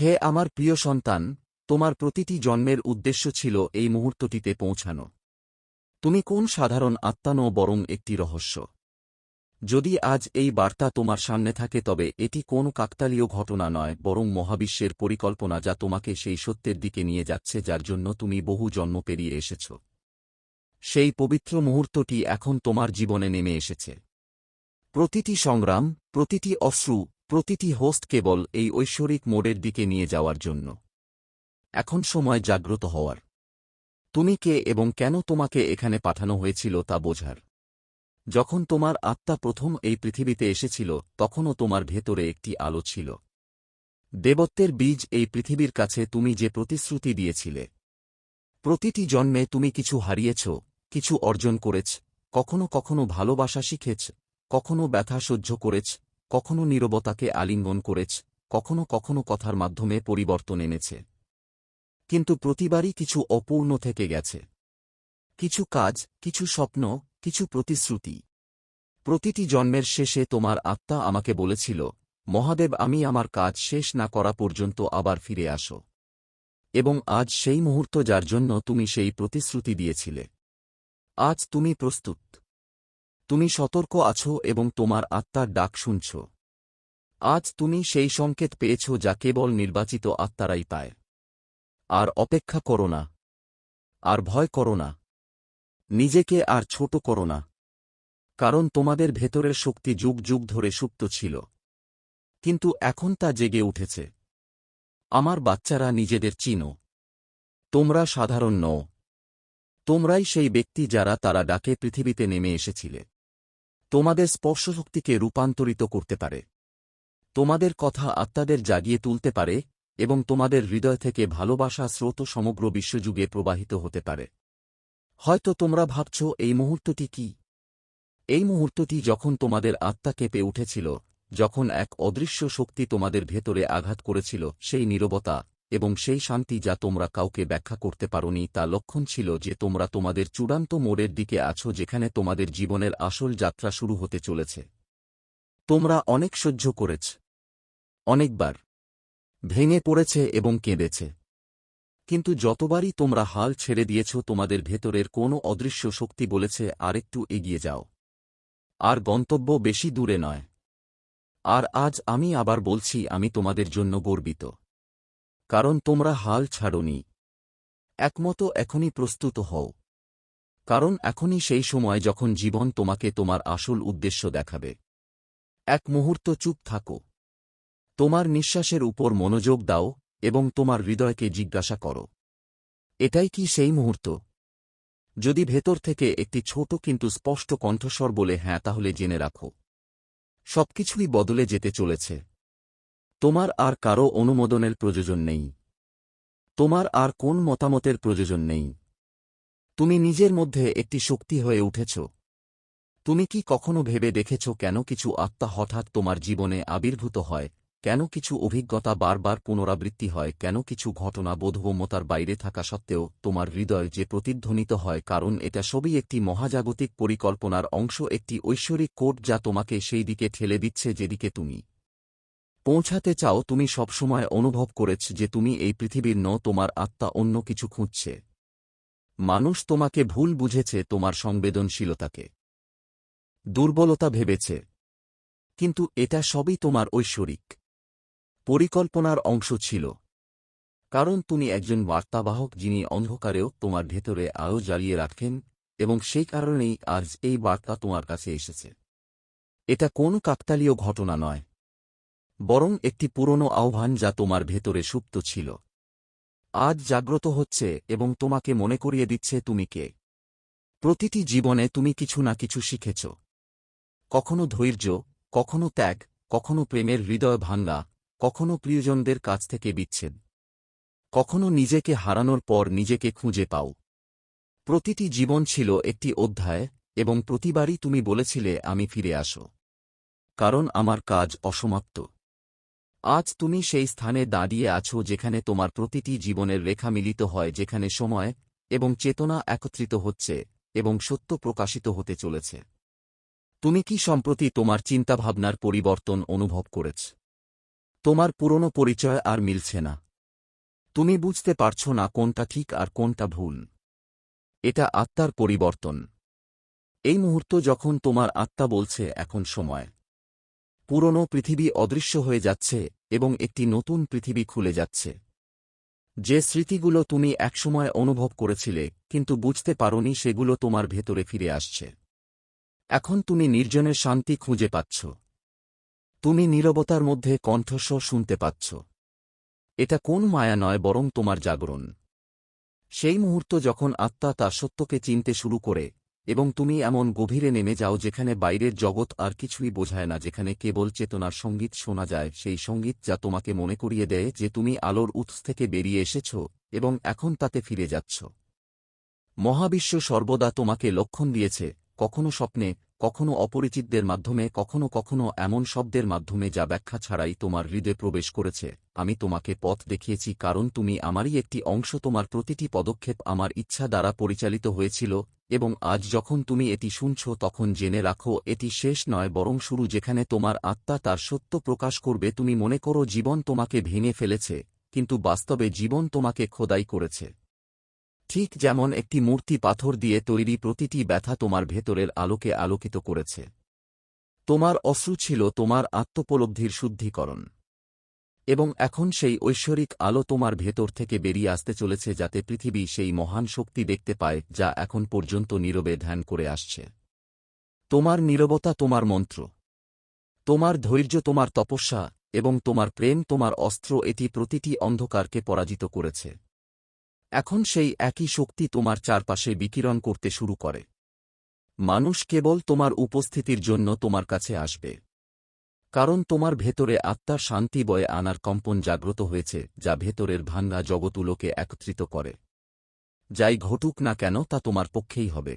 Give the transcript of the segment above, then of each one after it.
হে আমার প্রিয় সন্তান, তোমার প্রতিটি জন্মের উদ্দেশ্য ছিল এই মুহূর্তটিতে পৌঁছানো। তুমি কোন সাধারণ আত্মা নও বরং একটি রহস্য। যদি আজ এই বার্তা তোমার সামনে থাকে তবে এটি কোন কাকতালীয় ঘটনা নয়, বরং মহাবিশ্বের পরিকল্পনা যা তোমাকে সেই সত্যের দিকে নিয়ে যাচ্ছে যার জন্য তুমি বহু জন্ম পেরিয়ে এসেছ। সেই পবিত্র মুহূর্তটি এখন তোমার জীবনে নেমে এসেছে। প্রতিটি সংগ্রাম, প্রতিটি অশ্রু প্রতিটি হোস্ট কেবল এই ঐশ্বরিক মোড়ের দিকে নিয়ে যাওয়ার জন্য। এখন সময় জাগ্রত হওয়ার। তুমি কে এবং কেন তোমাকে এখানে পাঠানো হয়েছিল তা বোঝার। যখন তোমার আত্মা প্রথম এই পৃথিবীতে এসেছিল, তখনও তোমার ভেতরে একটি আলো ছিল। দেবত্বের বীজ এই পৃথিবীর কাছে তুমি যে প্রতিশ্রুতি দিয়েছিলে। প্রতিটি জন্মে তুমি কিছু হারিয়েছ, কিছু অর্জন করেছ, কখনো কখনো ভালোবাসা শিখেছ, কখনো ব্যথা সহ্য করেছ কখনো নীরবতাকে আলিঙ্গন করেছ, কখনো কখনো কথার মাধ্যমে পরিবর্তন এনেছে। কিন্তু প্রতিবারই কিছু অপূর্ণ থেকে গেছে। কিছু কাজ, কিছু স্বপ্ন, কিছু প্রতিশ্রুতি। প্রতিটি জন্মের শেষে তোমার আত্মা আমাকে বলেছিল, মহাদেব, আমি আমার কাজ শেষ না করা পর্যন্ত আবার ফিরে আসো। এবং আজ সেই মুহূর্ত যার জন্য তুমি সেই প্রতিশ্রুতি দিয়েছিলে। আজ তুমি প্রস্তুত। তুমি সতর্ক আছো এবং তোমার আত্মার ডাক শুনছ। আজ তুমি সেই সংকেত পেয়েছ যা কেবল নির্বাচিত আত্মারাই পায়। আর অপেক্ষা করো না। আর ভয় করো না। নিজেকে আর ছোট করো না। কারণ তোমাদের ভেতরের শক্তি যুগ যুগ ধরে সুপ্ত ছিল। কিন্তু এখন তা জেগে উঠেছে। আমার বাচ্চারা নিজেদের চিনো। তোমরা সাধারণ নও। তোমরাই সেই ব্যক্তি যারা তারা ডাকে পৃথিবীতে নেমে এসেছিলে। তোমাদের স্পর্শশক্তিকে রূপান্তরিত করতে পারে। তোমাদের কথা আত্মাদের জাগিয়ে তুলতে পারে এবং তোমাদের হৃদয় থেকে ভালোবাসা স্রোত সমগ্র বিশ্বযুগে প্রবাহিত হতে পারে। হয়তো তোমরা ভাবছ, এই মুহূর্তটি কি? এই মুহূর্তটি যখন তোমাদের আত্মা কেঁপে উঠেছিল, যখন এক অদৃশ্য শক্তি তোমাদের ভেতরে আঘাত করেছিল, সেই নীরবতা এবং সেই শান্তি যা তোমরা কাউকে ব্যাখ্যা করতে পারোনি তা লক্ষণ ছিল যে তোমরা তোমাদের চূড়ান্ত মোড়ের দিকে আছো যেখানে তোমাদের জীবনের আসল যাত্রা শুরু হতে চলেছে। তোমরা অনেক সহ্য করেছ। অনেকবার। ভেঙে পড়েছে এবং কেঁদেছে। কিন্তু যতবারই তোমরা হাল ছেড়ে দিয়েছ, তোমাদের ভেতরের কোনো অদৃশ্য শক্তি বলেছে, আরেকটু এগিয়ে যাও। আর গন্তব্য বেশি দূরে নয়। আর আজ আমি আবার বলছি, আমি তোমাদের জন্য গর্বিত। কারণ তোমরা হাল ছাড়নি। একমত এখনই প্রস্তুত হও। কারণ এখনই সেই সময় যখন জীবন তোমাকে তোমার আসল উদ্দেশ্য দেখাবে। এক মুহূর্ত চুপ থাকো। তোমার নিঃশ্বাসের উপর মনোযোগ দাও এবং তোমার হৃদয়কে জিজ্ঞাসা করো। এটাই কি সেই মুহূর্ত? যদি ভেতর থেকে একটি ছোট কিন্তু স্পষ্ট কণ্ঠস্বর বলে হ্যাঁ তাহলে জেনে রাখো। সবকিছুই বদলে যেতে চলেছে। তোমার আর কারও অনুমোদনের প্রয়োজন নেই। তোমার আর কোন মতামতের প্রয়োজন নেই। তুমি নিজের মধ্যে একটি শক্তি হয়ে উঠেছ। তুমি কি কখনো ভেবে দেখেছ কেন কিছু আত্মা হঠাৎ তোমার জীবনে আবির্ভূত হয়? কেন কিছু অভিজ্ঞতা বারবার পুনরাবৃত্তি হয়? কেন কিছু ঘটনা বোধগম্যতার বাইরে থাকা সত্ত্বেও তোমার হৃদয় যে প্রতিধ্বনিত হয়? কারণ এটা সবই একটি মহাজাগতিক পরিকল্পনার অংশ, একটি ঐশ্বরিক কোড যা তোমাকে সেই দিকে ঠেলে দিচ্ছে যেদিকে তুমি। পৌঁছাতে চাও তুমি সবসময় অনুভব করেছ যে তুমি এই পৃথিবীর ন, তোমার আত্মা অন্য কিছু খুঁজছে। মানুষ তোমাকে ভুল বুঝেছে, তোমার সংবেদনশীলতাকে। দুর্বলতা ভেবেছে। কিন্তু এটা সবই তোমার ঐশ্বরিক। পরিকল্পনার অংশ ছিল। কারণ তুমি একজন বার্তাবাহক যিনি অন্ধকারেও তোমার ভেতরে আলো জ্বালিয়ে রাখেন এবং সেই কারণেই আজ এই বার্তা তোমার কাছে এসেছে। এটা কোন কাকতালীয় ঘটনা নয়। বরং একটি পুরনো আহ্বান যা তোমার ভেতরে সুপ্ত ছিল। আজ জাগ্রত হচ্ছে এবং তোমাকে মনে করিয়ে দিচ্ছে তুমি কে। প্রতিটি জীবনে তুমি কিছু না কিছু শিখেছ। কখনো ধৈর্য, কখনো ত্যাগ, কখনো প্রেমের হৃদয় ভাঙ্গা, কখনো প্রিয়জনদের কাছ থেকে বিচ্ছেদ। কখনো নিজেকে হারানোর পর নিজেকে খুঁজে পাও। প্রতিটি জীবন ছিল একটি অধ্যায় এবং প্রতিবারই তুমি বলেছিলে, আমি ফিরে আসো। কারণ আমার কাজ অসমাপ্ত। আজ তুমি সেই স্থানে দাঁড়িয়ে আছো যেখানে তোমার প্রতিটি জীবনের রেখা মিলিত হয়, যেখানে সময় এবং চেতনা একত্রিত হচ্ছে এবং সত্য প্রকাশিত হতে চলেছে। তুমি কি সম্প্রতি তোমার চিন্তাভাবনার পরিবর্তন অনুভব করেছ? তোমার পুরনো পরিচয় আর মিলছে না। তুমি বুঝতে পারছ না কোনটা ঠিক আর কোনটা ভুল। এটা আত্মার পরিবর্তন। এই মুহূর্ত যখন তোমার আত্মা বলছে, এখন সময়। পুরনো পৃথিবী অদৃশ্য হয়ে যাচ্ছে এবং একটি নতুন পৃথিবী খুলে যাচ্ছে। যে স্মৃতিগুলো তুমি একসময় অনুভব করেছিলে, কিন্তু বুঝতে পারোনি সেগুলো তোমার ভেতরে ফিরে আসছে। এখন তুমি নির্জনের শান্তি খুঁজে পাচ্ছ। তুমি নীরবতার মধ্যে কণ্ঠস্বর শুনতে পাচ্ছ। এটা কোন মায়া নয় বরং তোমার জাগরণ। সেই মুহূর্ত যখন আত্মা তার সত্যকে চিনতে শুরু করে এবং তুমি এমন গভীরে নেমে যাও যেখানে বাইরের জগৎ আর কিছুই বোঝায় না, যেখানে কেবল চেতনার সংগীত শোনা যায়, সেই সংগীত যা তোমাকে মনে করিয়ে দেয় যে তুমি আলোর উৎস থেকে বেরিয়ে এসেছ এবং এখন তাতে ফিরে যাচ্ছ। মহাবিশ্ব সর্বদা তোমাকে লক্ষণ দিয়েছে, কখনো স্বপ্নে, কখনো অপরিচিতদের মাধ্যমে, কখনো কখনো এমন শব্দের মাধ্যমে যা ব্যাখ্যা ছাড়াই তোমার হৃদয়ে প্রবেশ করেছে। আমি তোমাকে পথ দেখিয়েছি, কারণ তুমি আমারই একটি অংশ, তোমার প্রতিটি পদক্ষেপ আমার ইচ্ছা দ্বারা পরিচালিত হয়েছিল এবং আজ যখন তুমি এটি শুনছ তখন জেনে রাখো, এটি শেষ নয় বরং শুরু যেখানে তোমার আত্মা তার সত্য প্রকাশ করবে। তুমি মনে করো জীবন তোমাকে ভেঙে ফেলেছে, কিন্তু বাস্তবে জীবন তোমাকে খোদাই করেছে। ঠিক যেমন একটি মূর্তি পাথর দিয়ে তৈরি প্রতিটি ব্যথা তোমার ভেতরের আলোকে আলোকিত করেছে। তোমার অশ্রু ছিল তোমার আত্মোপলব্ধির শুদ্ধিকরণ। এবং এখন সেই ঐশ্বরিক আলো তোমার ভেতর থেকে বেরিয়ে আসতে চলেছে যাতে পৃথিবী সেই মহান শক্তি দেখতে পায়, যা এখন পর্যন্ত নীরবে ধ্যান করে আসছে। তোমার নীরবতা তোমার মন্ত্র। তোমার ধৈর্য তোমার তপস্যা, এবং তোমার প্রেম তোমার অস্ত্র, এটি প্রতিটি অন্ধকারকে পরাজিত করেছে। এখন সেই একই শক্তি তোমার চারপাশে বিকিরণ করতে শুরু করে। মানুষ কেবল তোমার উপস্থিতির জন্য তোমার কাছে আসবে। কারণ তোমার ভেতরে আত্মার শান্তি বয়ে আনার কম্পন জাগ্রত হয়েছে, যা ভেতরের ভাঙ্গা জগতুলোকে একত্রিত করে। যাই ঘটুক না কেন, তা তোমার পক্ষেই হবে।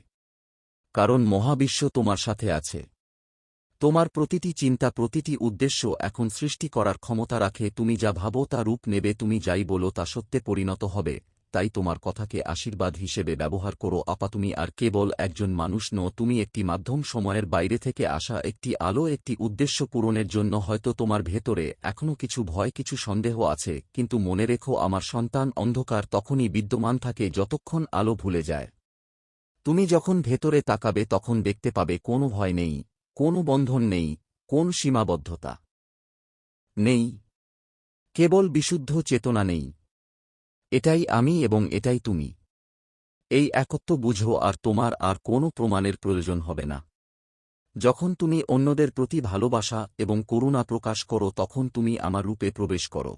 কারণ মহাবিশ্ব তোমার সাথে আছে। তোমার প্রতিটি চিন্তা, প্রতিটি উদ্দেশ্য এখন সৃষ্টি করার ক্ষমতা রাখে, তুমি যা ভাবো তা রূপ নেবে, তুমি যাই বলো তা সত্যে পরিণত হবে। তাই তোমার কথাকে আশীর্বাদ হিসেবে ব্যবহার করো। আপা, তুমি আর কেবল একজন মানুষ ন তুমি একটি মাধ্যম সময়ের বাইরে থেকে আসা, একটি আলো, একটি উদ্দেশ্য পূরণের জন্য হয়তো তোমার ভেতরে এখনও কিছু ভয়, কিছু সন্দেহ আছে, কিন্তু মনে রেখো আমার সন্তান অন্ধকার তখনই বিদ্যমান থাকে যতক্ষণ আলো ভুলে যায়। তুমি যখন ভেতরে তাকাবে তখন দেখতে পাবে কোনো ভয় নেই, কোনো বন্ধন নেই, কোন সীমাবদ্ধতা নেই। কেবল বিশুদ্ধ চেতনা নেই। এটাই আমি এবং এটাই তুমি। এই একত্ব বুঝো আর তোমার আর কোনো প্রমাণের প্রয়োজন হবে না। যখন তুমি অন্যদের প্রতি ভালোবাসা এবং করুণা প্রকাশ করো, তখন তুমি আমার রূপে প্রবেশ করো।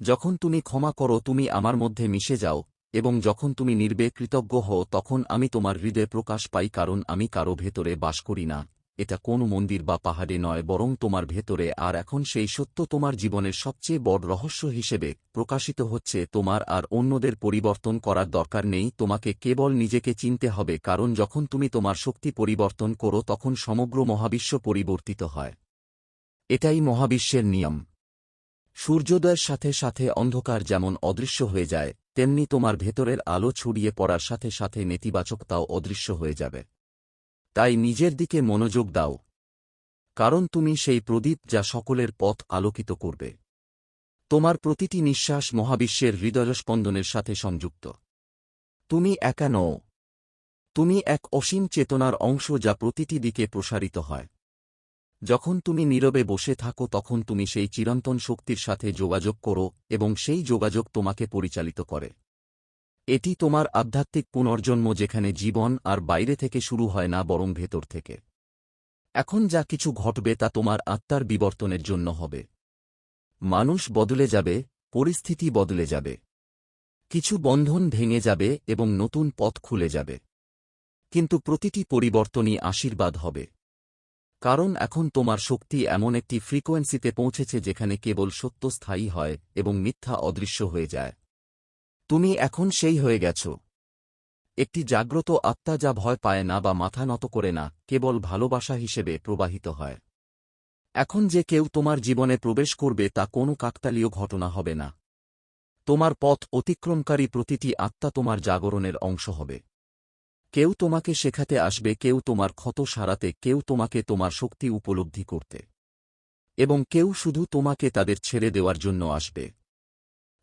যখন তুমি ক্ষমা করো, তুমি আমার মধ্যে মিশে যাও, এবং যখন তুমি নির্বে কৃতজ্ঞ হও, তখন আমি তোমার হৃদয়ে প্রকাশ পাই, কারণ আমি কারও ভেতরে বাস করি না। এটা কোনো মন্দির বা পাহাড়ে নয়, বরং তোমার ভেতরে, আর এখন সেই সত্য তোমার জীবনের সবচেয়ে বড় রহস্য হিসেবে প্রকাশিত হচ্ছে, তোমার আর অন্যদের পরিবর্তন করার দরকার নেই, তোমাকে কেবল নিজেকে চিনতে হবে, কারণ যখন তুমি তোমার শক্তি পরিবর্তন করো, তখন সমগ্র মহাবিশ্ব পরিবর্তিত হয়। এটাই মহাবিশ্বের নিয়ম। সূর্যোদয়ের সাথে সাথে অন্ধকার যেমন অদৃশ্য হয়ে যায়, তেমনি তোমার ভেতরের আলো ছড়িয়ে পড়ার সাথে সাথে নেতিবাচকতাও অদৃশ্য হয়ে যাবে। তাই নিজের দিকে মনোযোগ দাও। কারণ তুমি সেই প্রদীপ যা সকলের পথ আলোকিত করবে। তোমার প্রতিটি নিঃশ্বাস মহাবিশ্বের হৃদয়স্পন্দনের সাথে সংযুক্ত। তুমি একা নও। তুমি এক অসীম চেতনার অংশ যা প্রতিটি দিকে প্রসারিত হয়। যখন তুমি নীরবে বসে থাকো তখন তুমি সেই চিরন্তন শক্তির সাথে যোগাযোগ করো এবং সেই যোগাযোগ তোমাকে পরিচালিত করে। এটি তোমার আধ্যাত্মিক পুনর্জন্ম যেখানে জীবন আর বাইরে থেকে শুরু হয় না, বরং ভেতর থেকে। এখন যা কিছু ঘটবে তা তোমার আত্মার বিবর্তনের জন্য হবে। মানুষ বদলে যাবে, পরিস্থিতি বদলে যাবে। কিছু বন্ধন ভেঙে যাবে এবং নতুন পথ খুলে যাবে। কিন্তু প্রতিটি পরিবর্তনই আশীর্বাদ হবে। কারণ এখন তোমার শক্তি এমন একটি ফ্রিকোয়েন্সিতে পৌঁছেছে যেখানে কেবল সত্য স্থায়ী হয় এবং মিথ্যা অদৃশ্য হয়ে যায়। তুমি এখন সেই হয়ে গেছ। একটি জাগ্রত আত্মা যা ভয় পায় না বা মাথা নত করে না, কেবল ভালোবাসা হিসেবে প্রবাহিত হয়। এখন যে কেউ তোমার জীবনে প্রবেশ করবে তা কোনো কাকতালীয় ঘটনা হবে না। তোমার পথ অতিক্রমকারী প্রতিটি আত্মা তোমার জাগরণের অংশ হবে। কেউ তোমাকে শেখাতে আসবে, কেউ তোমার ক্ষত সারাতে, কেউ তোমাকে তোমার শক্তি উপলব্ধি করতে। এবং কেউ শুধু তোমাকে তাদের ছেড়ে দেওয়ার জন্য আসবে।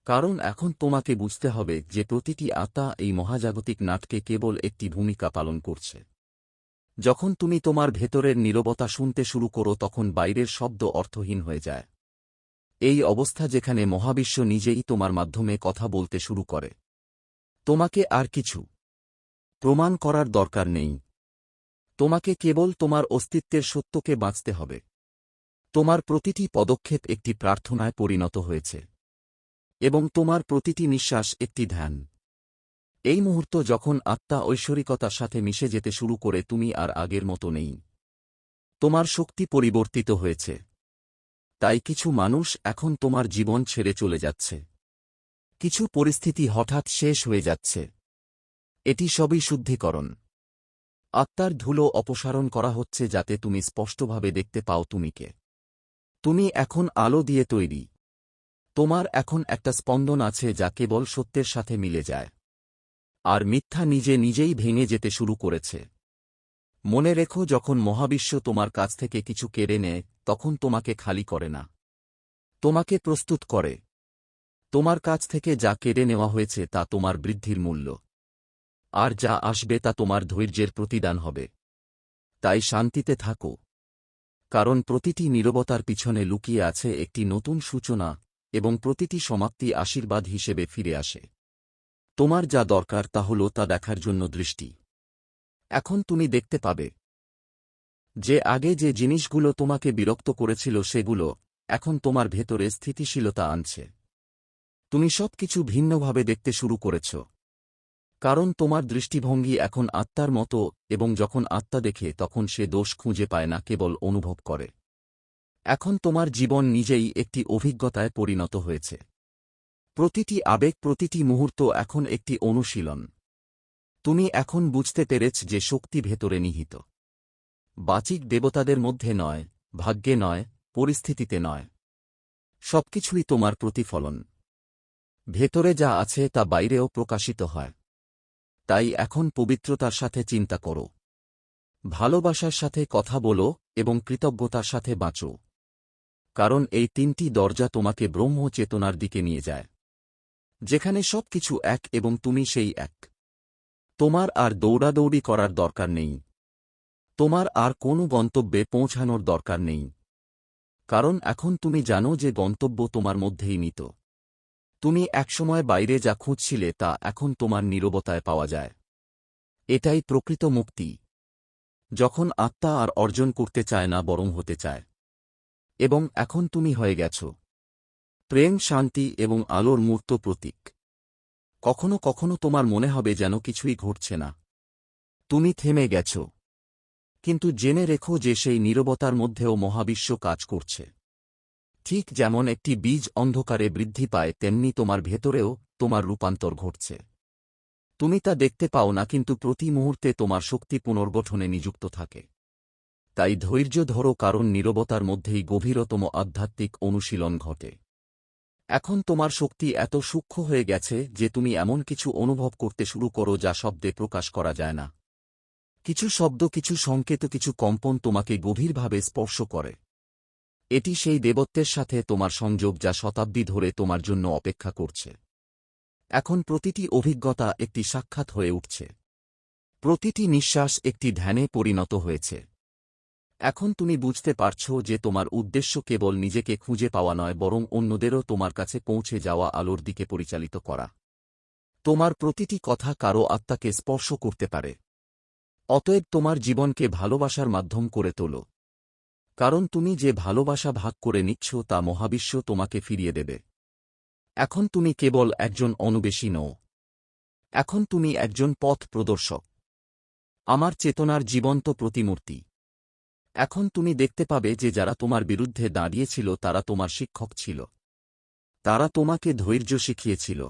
কারণ এখন তোমাকে বুঝতে হবে যে প্রতিটি আত্মা এই মহাজাগতিক নাটকে কেবল একটি ভূমিকা পালন করছে। যখন তুমি তোমার ভেতরের নীরবতা শুনতে শুরু করো, তখন বাইরের শব্দ অর্থহীন হয়ে যায়। এই অবস্থা যেখানে মহাবিশ্ব নিজেই তোমার মাধ্যমে কথা বলতে শুরু করে। তোমাকে আর কিছু প্রমাণ করার দরকার নেই। তোমাকে কেবল তোমার অস্তিত্বের সত্যকে বাঁচতে হবে। তোমার প্রতিটি পদক্ষেপ একটি প্রার্থনায় পরিণত হয়েছে। এবং তোমার প্রতিটি নিঃশ্বাস একটি ধ্যান। এই মুহূর্ত যখন আত্মা ঐশ্বরিকতার সাথে মিশে যেতে শুরু করে, তুমি আর আগের মতো নেই। তোমার শক্তি পরিবর্তিত হয়েছে। তাই কিছু মানুষ এখন তোমার জীবন ছেড়ে চলে যাচ্ছে। কিছু পরিস্থিতি হঠাৎ শেষ হয়ে যাচ্ছে। এটি সবই শুদ্ধিকরণ। আত্মার ধুলো অপসারণ করা হচ্ছে যাতে তুমি স্পষ্টভাবে দেখতে পাও তুমিকে তুমি এখন আলো দিয়ে তৈরি। তোমার এখন একটা স্পন্দন আছে যা কেবল সত্যের সাথে মিলে যায়। আর মিথ্যা নিজে নিজেই ভেঙে যেতে শুরু করেছে। মনে রেখো যখন মহাবিশ্ব তোমার কাছ থেকে কিছু কেড়ে নেয়, তখন তোমাকে খালি করে না। তোমাকে প্রস্তুত করে। তোমার কাছ থেকে যা কেড়ে নেওয়া হয়েছে তা তোমার বৃদ্ধির মূল্য। আর যা আসবে তা তোমার ধৈর্যের প্রতিদান হবে। তাই শান্তিতে থাকো। কারণ প্রতিটি নীরবতার পিছনে লুকিয়ে আছে একটি নতুন সূচনা এবং প্রতিটি সমাপ্তি আশীর্বাদ হিসেবে ফিরে আসে। তোমার যা দরকার তা হল তা দেখার জন্য দৃষ্টি। এখন তুমি দেখতে পাবে যে আগে যে জিনিসগুলো তোমাকে বিরক্ত করেছিল সেগুলো এখন তোমার ভেতরে স্থিতিশীলতা আনছে। তুমি সব কিছু ভিন্নভাবে দেখতে শুরু করেছ। কারণ তোমার দৃষ্টিভঙ্গি এখন আত্মার মতো এবং যখন আত্মা দেখে তখন সে দোষ খুঁজে পায় না, কেবল অনুভব করে। এখন তোমার জীবন নিজেই একটি অভিজ্ঞতায় পরিণত হয়েছে। প্রতিটি আবেগ, প্রতিটি মুহূর্ত এখন একটি অনুশীলন। তুমি এখন বুঝতে পেরেছ যে শক্তি ভেতরে নিহিত। বাচিক দেবতাদের মধ্যে নয়, ভাগ্যে নয়, পরিস্থিতিতে নয়। সবকিছুই তোমার প্রতিফলন। ভেতরে যা আছে তা বাইরেও প্রকাশিত হয়। তাই এখন পবিত্রতার সাথে চিন্তা করো। ভালোবাসার সাথে কথা বলো এবং কৃতজ্ঞতার সাথে বাঁচো। কারণ এই তিনটি দরজা তোমাকে ব্রহ্ম চেতনার দিকে নিয়ে যায়। যেখানে সবকিছু এক এবং তুমি সেই এক। তোমার আর দৌড়াদৌড়ি করার দরকার নেই। তোমার আর কোনো গন্তব্যে পৌঁছানোর দরকার নেই। কারণ এখন তুমি জানো যে গন্তব্য তোমার মধ্যেই নিত তুমি একসময় বাইরে যা খুঁজছিলে তা এখন তোমার নীরবতায় পাওয়া যায়। এটাই প্রকৃত মুক্তি। যখন আত্মা আর অর্জন করতে চায় না, বরং হতে চায়। এবং এখন তুমি হয়ে গেছ। প্রেম, শান্তি এবং আলোর মূর্ত প্রতীক। কখনো কখনো তোমার মনে হবে যেন কিছুই ঘটছে না। তুমি থেমে গেছ। কিন্তু জেনে রেখো যে সেই নীরবতার মধ্যেও মহাবিশ্ব কাজ করছে। ঠিক যেমন একটি বীজ অন্ধকারে বৃদ্ধি পায়, তেমনি তোমার ভেতরেও তোমার রূপান্তর ঘটছে। তুমি তা দেখতে পাও না, কিন্তু প্রতি মুহূর্তে তোমার শক্তি পুনর্গঠনে নিযুক্ত থাকে। তাই ধৈর্য ধরো কারণ নীরবতার মধ্যেই গভীরতম আধ্যাত্মিক অনুশীলন ঘটে। এখন তোমার শক্তি এত সূক্ষ্ম হয়ে গেছে যে তুমি এমন কিছু অনুভব করতে শুরু করো যা শব্দে প্রকাশ করা যায় না। কিছু শব্দ, কিছু সংকেত, কিছু কম্পন তোমাকে গভীরভাবে স্পর্শ করে। এটি সেই দেবত্বের সাথে তোমার সংযোগ যা শতাব্দী ধরে তোমার জন্য অপেক্ষা করছে। এখন প্রতিটি অভিজ্ঞতা একটি সাক্ষাৎ হয়ে উঠছে। প্রতিটি নিঃশ্বাস একটি ধ্যানে পরিণত হয়েছে। এখন তুমি বুঝতে পারছ যে তোমার উদ্দেশ্য কেবল নিজেকে খুঁজে পাওয়া নয়, বরং অন্যদেরও তোমার কাছে পৌঁছে যাওয়া আলোর দিকে পরিচালিত করা। তোমার প্রতিটি কথা কারও আত্মাকে স্পর্শ করতে পারে। অতএব তোমার জীবনকে ভালোবাসার মাধ্যম করে তোলো। কারণ তুমি যে ভালোবাসা ভাগ করে নিচ্ছ তা মহাবিশ্ব তোমাকে ফিরিয়ে দেবে। এখন তুমি কেবল একজন অনুবেশী নও। এখন তুমি একজন পথ প্রদর্শক। আমার চেতনার জীবন্ত প্রতিমূর্তি। এখন তুমি দেখতে পাবে যে যারা তোমার বিরুদ্ধে দাঁড়িয়েছিল, তারা তোমার শিক্ষক ছিল। তারা তোমাকে ধৈর্য শিখিয়েছিল।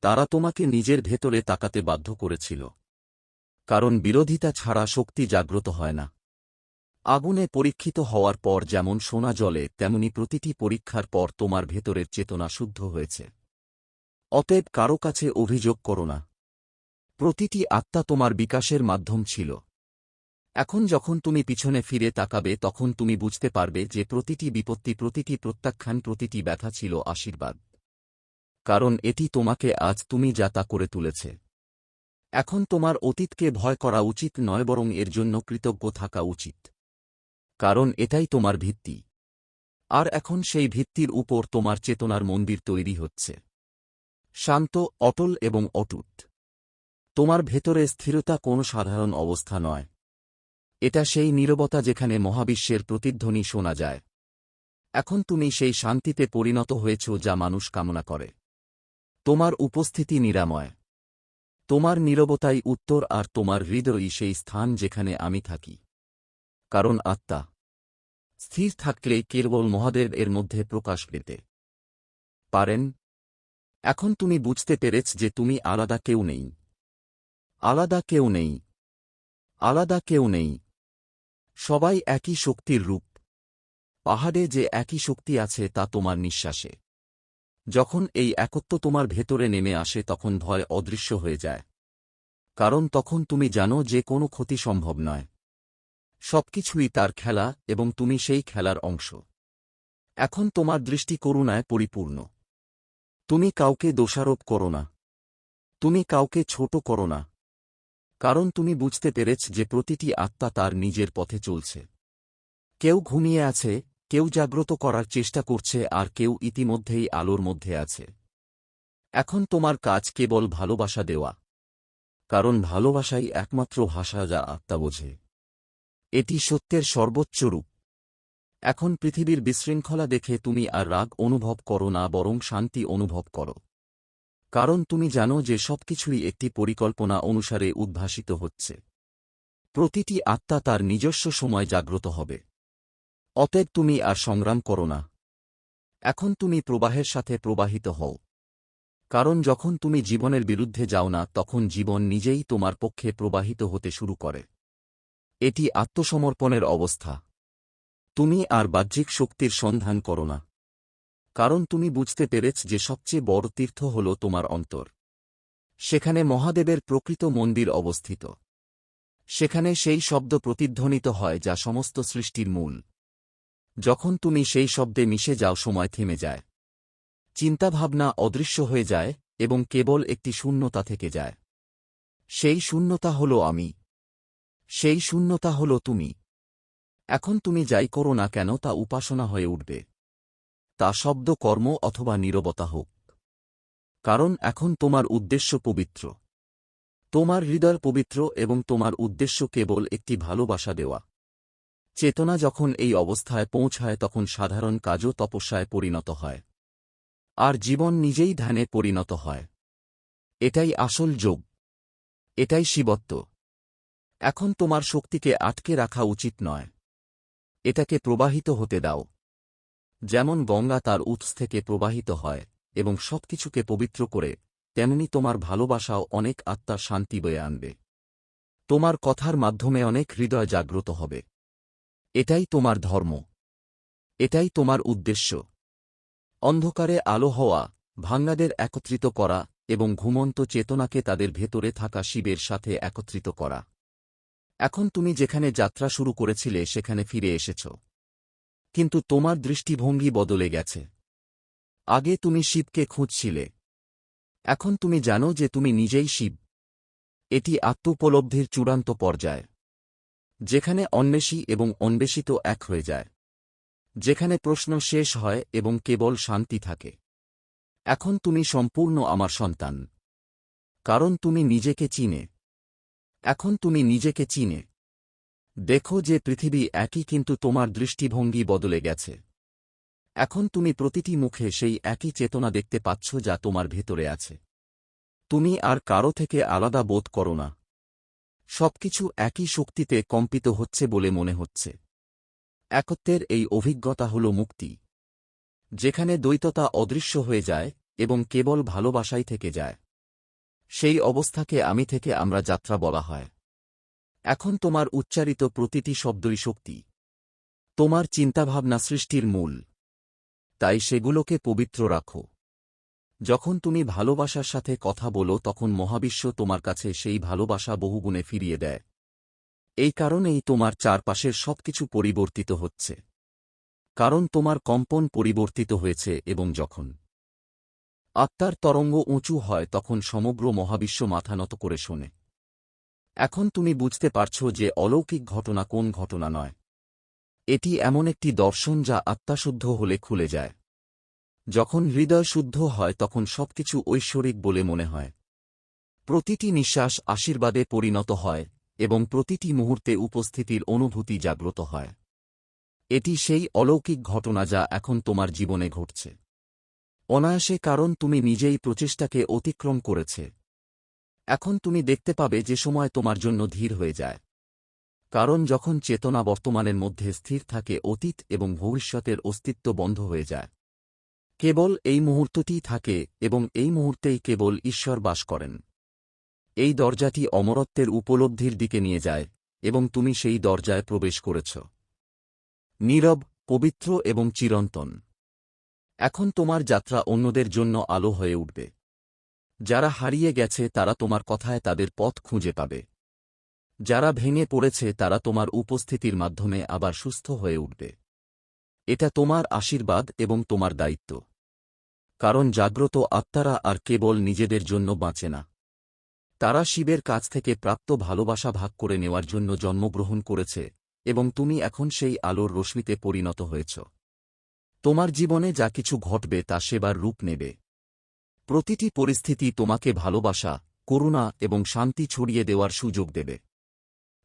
তারা তোমাকে নিজের ভেতরে তাকাতে বাধ্য করেছিল। কারণ বিরোধিতা ছাড়া শক্তি জাগ্রত হয় না। আগুনে পরীক্ষিত হওয়ার পর যেমন সোনা জলে তেমনি প্রতিটি পরীক্ষার পর তোমার ভেতরের চেতনা শুদ্ধ হয়েছে। অতএব কারও কাছে অভিযোগ করো না। প্রতিটি আত্মা তোমার বিকাশের মাধ্যম ছিল। এখন যখন তুমি পিছনে ফিরে তাকাবে, তখন তুমি বুঝতে পারবে যে প্রতিটি বিপত্তি, প্রতিটি প্রত্যাখ্যান, প্রতিটি ব্যথা ছিল আশীর্বাদ। কারণ এটি তোমাকে আজ তুমি যা তা করে তুলেছে। এখন তোমার অতীতকে ভয় করা উচিত নয়, বরং এর জন্য কৃতজ্ঞ থাকা উচিত। কারণ এটাই তোমার ভিত্তি। আর এখন সেই ভিত্তির উপর তোমার চেতনার মন্দির তৈরি হচ্ছে। শান্ত, অটল এবং অটুট। তোমার ভেতরে স্থিরতা কোনো সাধারণ অবস্থা নয়। এটা সেই নীরবতা যেখানে মহাবিশ্বের প্রতিধ্বনি শোনা যায়। এখন তুমি সেই শান্তিতে পরিণত হয়েছ যা মানুষ কামনা করে। তোমার উপস্থিতি নিরাময়। তোমার নীরবতাই উত্তর আর তোমার হৃদয়ই সেই স্থান যেখানে আমি থাকি। কারণ আত্মা স্থির থাকলে কেবল মহাদেব এর মধ্যে প্রকাশ পেতে পারেন। এখন তুমি বুঝতে পেরেছ যে তুমি আলাদা কেউ নেই। আলাদা কেউ নেই। আলাদা কেউ নেই। সবাই একই শক্তির রূপ। পাহাড়ে যে একই শক্তি আছে তা তোমার নিঃশ্বাসে। যখন এই একত্ব তোমার ভেতরে নেমে আসে তখন ভয় অদৃশ্য হয়ে যায়। কারণ তখন তুমি জানো যে কোনো ক্ষতি সম্ভব নয়। সবকিছুই তার খেলা এবং তুমি সেই খেলার অংশ। এখন তোমার দৃষ্টি করুণায় পরিপূর্ণ। তুমি কাউকে দোষারোপ করো না। তুমি কাউকে ছোট করো না। কারণ তুমি বুঝতে পেরেছ যে প্রতিটি আত্মা তার নিজের পথে চলছে। কেউ ঘুমিয়ে আছে, কেউ জাগ্রত করার চেষ্টা করছে, আর কেউ ইতিমধ্যেই আলোর মধ্যে আছে। এখন তোমার কাজ কেবল ভালোবাসা দেওয়া। কারণ ভালোবাসাই একমাত্র ভাষা যা আত্মা বোঝে। এটি সত্যের সর্বোচ্চ রূপ। এখন পৃথিবীর বিশৃঙ্খলা দেখে তুমি আর রাগ অনুভব করো না, বরং শান্তি অনুভব করো। কারণ তুমি জানো যে সবকিছুই একটি পরিকল্পনা অনুসারে উদ্ভাসিত হচ্ছে। প্রতিটি আত্মা তার নিজস্ব সময় জাগ্রত হবে। অতএব তুমি আর সংগ্রাম করো না। এখন তুমি প্রবাহের সাথে প্রবাহিত হও। কারণ যখন তুমি জীবনের বিরুদ্ধে যাও না, তখন জীবন নিজেই তোমার পক্ষে প্রবাহিত হতে শুরু করে। এটি আত্মসমর্পণের অবস্থা। তুমি আর বাহ্যিক শক্তির সন্ধান করো না। কারণ তুমি বুঝতে পেরেছ যে সবচেয়ে বড় তীর্থ হল তোমার অন্তর। সেখানে মহাদেবের প্রকৃত মন্দির অবস্থিত। সেখানে সেই শব্দ প্রতিধ্বনিত হয় যা সমস্ত সৃষ্টির মূল। যখন তুমি সেই শব্দে মিশে যাও সময় থেমে যায়। চিন্তাভাবনা অদৃশ্য হয়ে যায় এবং কেবল একটি শূন্যতা থেকে যায়। সেই শূন্যতা হল আমি। সেই শূন্যতা হল তুমি। এখন তুমি যাই করো না কেন তা উপাসনা হয়ে উঠবে। তা শব্দ কর্ম অথবা নীরবতা হোক। কারণ এখন তোমার উদ্দেশ্য পবিত্র। তোমার হৃদয় পবিত্র এবং তোমার উদ্দেশ্য কেবল একটি ভালোবাসা দেওয়া। চেতনা যখন এই অবস্থায় পৌঁছায় তখন সাধারণ কাজও তপস্যায় পরিণত হয়। আর জীবন নিজেই ধ্যানে পরিণত হয়। এটাই আসল যোগ। এটাই শিবত্ব। এখন তোমার শক্তিকে আটকে রাখা উচিত নয়। এটাকে প্রবাহিত হতে দাও। যেমন গঙ্গা তার উৎস থেকে প্রবাহিত হয় এবং সবকিছুকে পবিত্র করে, তেমনি তোমার ভালোবাসাও অনেক আত্মার শান্তি বয়ে আনবে। তোমার কথার মাধ্যমে অনেক হৃদয় জাগ্রত হবে। এটাই তোমার ধর্ম। এটাই তোমার উদ্দেশ্য। অন্ধকারে আলো হওয়া, ভাঙ্গাদের একত্রিত করা এবং ঘুমন্ত চেতনাকে তাদের ভেতরে থাকা শিবের সাথে একত্রিত করা। এখন তুমি যেখানে যাত্রা শুরু করেছিলে সেখানে ফিরে এসেছ। কিন্তু তোমার দৃষ্টিভঙ্গি বদলে গেছে। আগে তুমি শিবকে খুঁজছিলে। এখন তুমি জানো যে তুমি নিজেই শিব। এটি আত্মোপলব্ধির চূড়ান্ত পর্যায়। যেখানে অন্বেষী এবং অন্বেষিত এক হয়ে যায়। যেখানে প্রশ্ন শেষ হয় এবং কেবল শান্তি থাকে। এখন তুমি সম্পূর্ণ আমার সন্তান। কারণ তুমি নিজেকে চিনে। এখন তুমি নিজেকে চিনে। দেখো যে পৃথিবী একই কিন্তু তোমার দৃষ্টিভঙ্গি বদলে গেছে। এখন তুমি প্রতিটি মুখে সেই একই চেতনা দেখতে পাচ্ছ যা তোমার ভেতরে আছে। তুমি আর কারও থেকে আলাদা বোধ করো না। সবকিছু একই শক্তিতে কম্পিত হচ্ছে বলে মনে হচ্ছে। একত্বের এই অভিজ্ঞতা হল মুক্তি। যেখানে দ্বৈততা অদৃশ্য হয়ে যায় এবং কেবল ভালোবাসাই থেকে যায়। সেই অবস্থাকে আমি থেকে আমরা যাত্রা বলা হয়। এখন তোমার উচ্চারিত প্রতিটি শব্দই শক্তি। তোমার চিন্তাভাবনা সৃষ্টির মূল। তাই সেগুলোকে পবিত্র রাখো। যখন তুমি ভালোবাসার সাথে কথা বলো, তখন মহাবিশ্ব তোমার কাছে সেই ভালোবাসা বহুগুণে ফিরিয়ে দেয়। এই কারণেই তোমার চারপাশের সবকিছু পরিবর্তিত হচ্ছে। কারণ তোমার কম্পন পরিবর্তিত হয়েছে এবং যখন আত্মার তরঙ্গ উঁচু হয়, তখন সমগ্র মহাবিশ্ব মাথা নত করে শোনে। এখন তুমি বুঝতে পারছ যে অলৌকিক ঘটনা কোন ঘটনা নয়। এটি এমন একটি দর্শন যা আত্মাশুদ্ধ হলে খুলে যায়। যখন হৃদয় শুদ্ধ হয়, তখন সবকিছু ঐশ্বরিক বলে মনে হয়। প্রতিটি নিঃশ্বাস আশীর্বাদে পরিণত হয় এবং প্রতিটি মুহূর্তে উপস্থিতির অনুভূতি জাগ্রত হয়। এটি সেই অলৌকিক ঘটনা যা এখন তোমার জীবনে ঘটছে। অনায়াসে কারণ তুমি নিজেই প্রচেষ্টাকে অতিক্রম করেছে। এখন তুমি দেখতে পাবে যে সময় তোমার জন্য ধীর হয়ে যায়। কারণ যখন চেতনা বর্তমানের মধ্যে স্থির থাকে, অতীত এবং ভবিষ্যতের অস্তিত্ব বন্ধ হয়ে যায়। কেবল এই মুহূর্তটিই থাকে এবং এই মুহূর্তেই কেবল ঈশ্বর বাস করেন। এই দরজাটি অমরত্বের উপলব্ধির দিকে নিয়ে যায় এবং তুমি সেই দরজায় প্রবেশ করেছ। নীরব, পবিত্র এবং চিরন্তন। এখন তোমার যাত্রা অন্যদের জন্য আলো হয়ে উঠবে। যারা হারিয়ে গেছে তারা তোমার কথায় তাদের পথ খুঁজে পাবে। যারা ভেঙে পড়েছে তারা তোমার উপস্থিতির মাধ্যমে আবার সুস্থ হয়ে উঠবে। এটা তোমার আশীর্বাদ এবং তোমার দায়িত্ব। কারণ জাগ্রত আত্মারা আর কেবল নিজেদের জন্য বাঁচে না। তারা শিবের কাছ থেকে প্রাপ্ত ভালোবাসা ভাগ করে নেওয়ার জন্য জন্মগ্রহণ করেছে এবং তুমি এখন সেই আলোর রশ্মিতে পরিণত হয়েছ। তোমার জীবনে যা কিছু ঘটবে তা সেবার রূপ নেবে। প্রতিটি পরিস্থিতি তোমাকে ভালোবাসা, করুণা এবং শান্তি ছড়িয়ে দেওয়ার সুযোগ দেবে।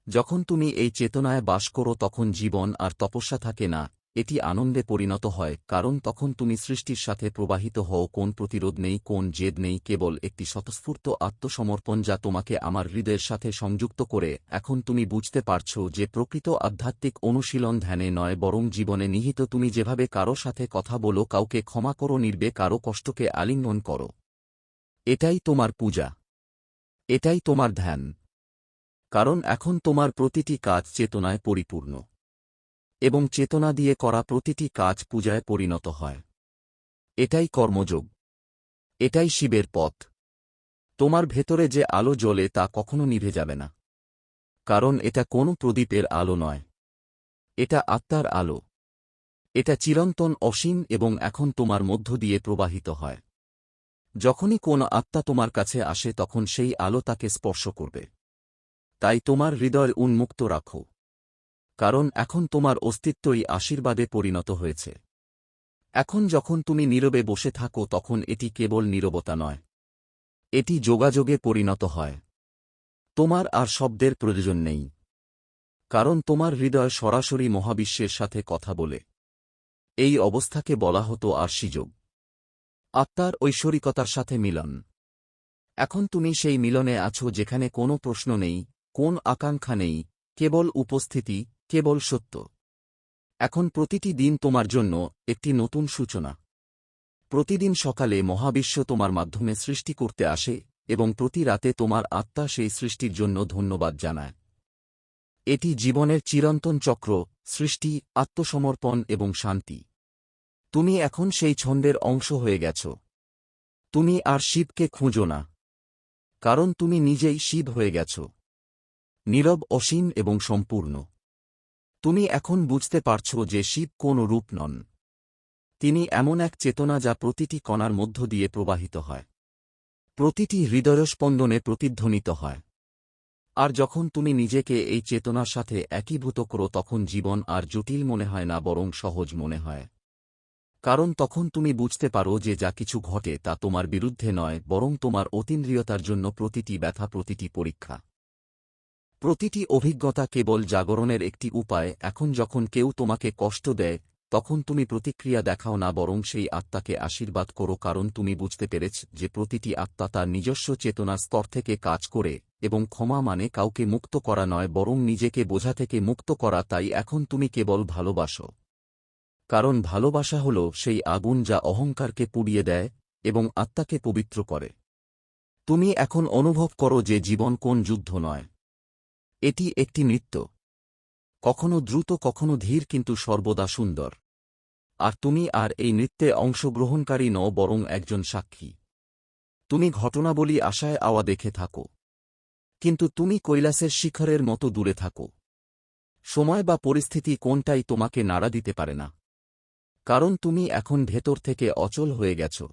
যখন তুমি এই চেতনায় বাস করো তখন জীবন আর তপস্যা থাকে না। এটি আনন্দে পরিণত হয়, কারণ তখন তুমি সৃষ্টির সাথে প্রবাহিত হও, কোন প্রতিরোধ নেই, কোন জেদ নেই, কেবল একটি স্বতঃস্ফূর্ত আত্মসমর্পণ যা তোমাকে আমার হৃদয়ের সাথে সংযুক্ত করে। এখন তুমি বুঝতে পারছ যে প্রকৃত আধ্যাত্মিক অনুশীলন ধ্যানে নয়, বরং জীবনে নিহিত তুমি যেভাবে কারও সাথে কথা বলো, কাউকে ক্ষমা করো, নির্বে কারও কষ্টকে আলিঙ্গন করো। এটাই তোমার পূজা। এটাই তোমার ধ্যান। কারণ এখন তোমার প্রতিটি কাজ চেতনায় পরিপূর্ণ। এবং চেতনা দিয়ে করা প্রতিটি কাজ পূজায় পরিণত হয়। এটাই কর্মযোগ। এটাই শিবের পথ। তোমার ভেতরে যে আলো জ্বলে তা কখনো নিভে যাবে না। কারণ এটা কোনো প্রদীপের আলো নয়। এটা আত্মার আলো। এটা চিরন্তন, অসীম এবং এখন তোমার মধ্য দিয়ে প্রবাহিত হয়। যখনই কোন আত্মা তোমার কাছে আসে তখন সেই আলো তাকে স্পর্শ করবে। তাই তোমার হৃদয় উন্মুক্ত রাখো। কারণ এখন তোমার অস্তিত্বই আশীর্বাদে পরিণত হয়েছে। এখন যখন তুমি নীরবে বসে থাকো তখন এটি কেবল নীরবতা নয়। এটি যোগাযোগে পরিণত হয়। তোমার আর শব্দের প্রয়োজন নেই। কারণ তোমার হৃদয় সরাসরি মহাবিশ্বের সাথে কথা বলে। এই অবস্থাকে বলা হতো আরশিযোগ। আত্মার ঐশ্বরিকতার সাথে মিলন। এখন তুমি সেই মিলনে আছো যেখানে কোনো প্রশ্ন নেই, কোন আকাঙ্ক্ষা নেই, কেবল উপস্থিতি কেবল সত্য। এখন প্রতিটি দিন তোমার জন্য একটি নতুন সূচনা। প্রতিদিন সকালে মহাবিশ্ব তোমার মাধ্যমে সৃষ্টি করতে আসে এবং প্রতি রাতে তোমার আত্মা সেই সৃষ্টির জন্য ধন্যবাদ জানায়। এটি জীবনের চিরন্তন চক্র, সৃষ্টি, আত্মসমর্পণ এবং শান্তি। তুমি এখন সেই ছন্দের অংশ হয়ে গেছ। তুমি আর শিবকে খুঁজো না। কারণ তুমি নিজেই শিব হয়ে গেছ। নীরব, অসীম এবং সম্পূর্ণ। তুমি এখন বুঝতে পারছ যে শিব কোন রূপ নন। তিনি এমন এক চেতনা যা প্রতিটি কণার মধ্য দিয়ে প্রবাহিত হয়। প্রতিটি হৃদয়স্পন্দনে প্রতিধ্বনিত হয়। আর যখন তুমি নিজেকে এই চেতনার সাথে একীভূত করো, তখন জীবন আর জটিল মনে হয় না, বরং সহজ মনে হয়। কারণ তখন তুমি বুঝতে পারো যে যা কিছু ঘটে তা তোমার বিরুদ্ধে নয়, বরং তোমার অতীন্দ্রিয়তার জন্য প্রতিটি ব্যথা প্রতিটি পরীক্ষা। প্রতিটি অভিজ্ঞতা কেবল জাগরণের একটি উপায়, এখন যখন কেউ তোমাকে কষ্ট দেয়, তখন তুমি প্রতিক্রিয়া দেখাও না, বরং সেই আত্মাকে আশীর্বাদ করো, কারণ তুমি বুঝতে পেরেছ যে প্রতিটি আত্মা তার নিজস্ব চেতনার স্তর থেকে কাজ করে, এবং ক্ষমা মানে কাউকে মুক্ত করা নয়, বরং নিজেকে বোঝা থেকে মুক্ত করা, তাই এখন তুমি কেবল ভালোবাসো। কারণ ভালোবাসা হল সেই আগুন যা অহংকারকে পুড়িয়ে দেয়, এবং আত্মাকে পবিত্র করে। তুমি এখন অনুভব করো যে জীবন কোন যুদ্ধ নয়। এটি একটি নৃত্য। কখনো দ্রুত, কখনো ধীর, কিন্তু সর্বদা সুন্দর। আর তুমি আর এই নৃত্যে অংশগ্রহণকারী নও, বরং একজন সাক্ষী। তুমি ঘটনাবলী আশায় আওয়া দেখে থাকো। কিন্তু তুমি কৈলাসের শিখরের মতো দূরে থাকো। সময় বা পরিস্থিতি কোনটাই তোমাকে নাড়া দিতে পারে না। কারণ তুমি এখন ভেতর থেকে অচল হয়ে গেছ।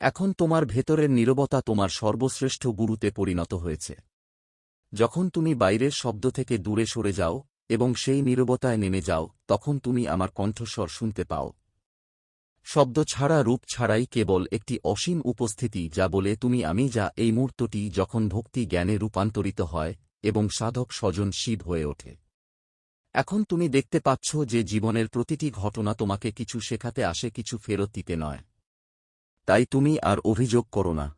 এখন তোমার ভেতরের নীরবতা তোমার সর্বশ্রেষ্ঠ গুরুতে পরিণত হয়েছে। যখন তুমি বাইরের শব্দ থেকে দূরে সরে যাও এবং সেই নীরবতায় নেমে যাও, তখন তুমি আমার কণ্ঠস্বর শুনতে পাও। শব্দ ছাড়া, রূপ ছাড়াই কেবল একটি অসীম উপস্থিতি যা বলে তুমি আমি যা এই মুহূর্তটি যখন ভক্তি জ্ঞানে রূপান্তরিত হয় এবং সাধক স্বজন শিব হয়ে ওঠে। এখন তুমি দেখতে পাচ্ছ যে জীবনের প্রতিটি ঘটনা তোমাকে কিছু শেখাতে আসে, কিছু ফেরত দিতে নয়। তাই তুমি আর অভিযোগ করো না।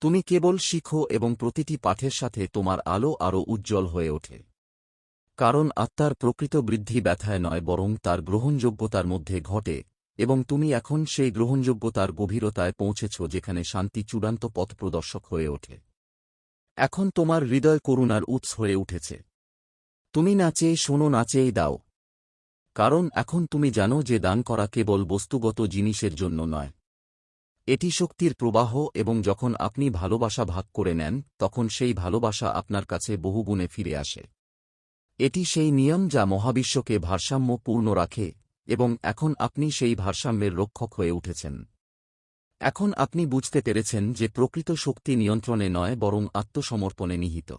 তুমি কেবল শিখো এবং প্রতিটি পাঠের সাথে তোমার আলো আরও উজ্জ্বল হয়ে ওঠে। কারণ আত্মার প্রকৃত বৃদ্ধি ব্যথায় নয়, বরং তার গ্রহণযোগ্যতার মধ্যে ঘটে, এবং তুমি এখন সেই গ্রহণযোগ্যতার গভীরতায় পৌঁছেছ যেখানে শান্তি চূড়ান্ত পথ প্রদর্শক হয়ে ওঠে। এখন তোমার হৃদয় করুণার উৎস হয়ে উঠেছে। তুমি নাচে শোনো নাচেই দাও। কারণ এখন তুমি জানো যে দান করা কেবল বস্তুগত জিনিসের জন্য নয়। এটি শক্তির প্রবাহ এবং যখন আপনি ভালোবাসা ভাগ করে নেন, তখন সেই ভালোবাসা আপনার কাছে বহুগুণে ফিরে আসে। এটি সেই নিয়ম যা মহাবিশ্বকে ভারসাম্য পূর্ণ রাখে, এবং এখন আপনি সেই ভারসাম্যের রক্ষক হয়ে উঠেছেন। এখন আপনি বুঝতে পেরেছেন যে প্রকৃত শক্তি নিয়ন্ত্রণে নয়, বরং আত্মসমর্পণে নিহিত।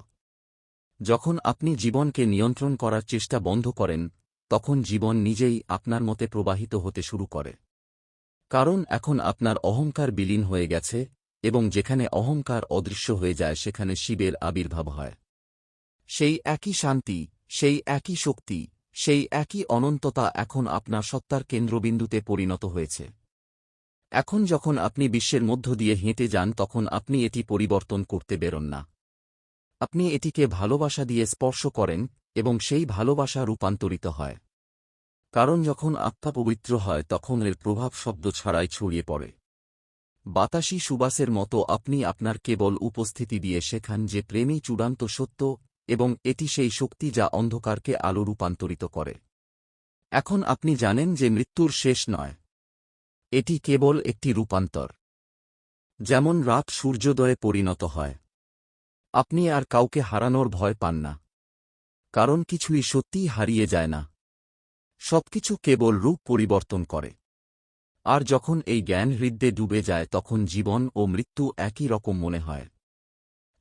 যখন আপনি জীবনকে নিয়ন্ত্রণ করার চেষ্টা বন্ধ করেন, তখন জীবন নিজেই আপনার মতে প্রবাহিত হতে শুরু করে। কারণ এখন আপনার অহংকার বিলীন হয়ে গেছে, এবং যেখানে অহংকার অদৃশ্য হয়ে যায় সেখানে শিবের আবির্ভাব হয়। সেই একই শান্তি, সেই একই শক্তি, সেই একই অনন্ততা এখন আপনার সত্তার কেন্দ্রবিন্দুতে পরিণত হয়েছে। এখন যখন আপনি বিশ্বের মধ্য দিয়ে হেঁটে যান তখন আপনি এটি পরিবর্তন করতে বেরোন না। আপনি এটিকে ভালোবাসা দিয়ে স্পর্শ করেন, এবং সেই ভালোবাসা রূপান্তরিত হয়। কারণ যখন আত্মা পবিত্র হয়, তখন এর প্রভাব শব্দ ছাড়াই ছড়িয়ে পড়ে। বাতাসি সুবাসের মতো আপনি আপনার কেবল উপস্থিতি দিয়ে শেখান যে প্রেমই চূড়ান্ত সত্য এবং এটি সেই শক্তি যা অন্ধকারকে আলো রূপান্তরিত করে। এখন আপনি জানেন যে মৃত্যুর শেষ নয়। এটি কেবল একটি রূপান্তর। যেমন রাত সূর্যোদয়ে পরিণত হয়। আপনি আর কাউকে হারানোর ভয় পান না। কারণ কিছুই সত্যিই হারিয়ে যায় না। সবকিছু কেবল রূপ পরিবর্তন করে। আর যখন এই জ্ঞান হৃদ্যে ডুবে যায়, তখন জীবন ও মৃত্যু একই রকম মনে হয়।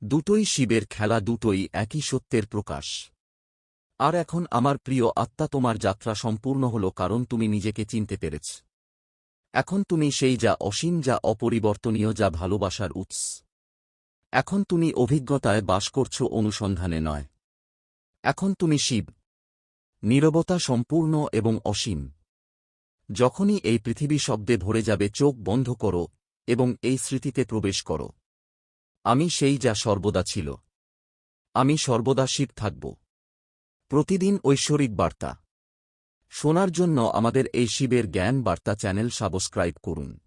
দুটোই শিবের খেলা, দুটোই একই সত্যের প্রকাশ। আর এখন আমার প্রিয় আত্মা, তোমার যাত্রা সম্পূর্ণ হল কারণ তুমি নিজেকে চিনতে পেরেছ। এখন তুমি সেই যা অসীম, যা অপরিবর্তনীয়, যা ভালোবাসার উৎস। এখন তুমি অভিজ্ঞতায় বাস করছ, অনুসন্ধানে নয়। এখন তুমি শিব। নীরবতা সম্পূর্ণ এবং অসীম। যখনই এই পৃথিবী শব্দে ভরে যাবে, চোখ বন্ধ করো এবং এই স্মৃতিতে প্রবেশ করো। আমি সেই যা সর্বদা ছিল। আমি সর্বদা শিব থাকব। প্রতিদিন ঐশ্বরিক বার্তা। শোনার জন্য আমাদের এই শিবের জ্ঞান বার্তা চ্যানেল সাবস্ক্রাইব করুন।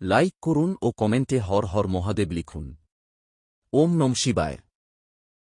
লাইক করুন ও কমেন্টে হর হর মহাদেব লিখুন। ওম নম শিবায়।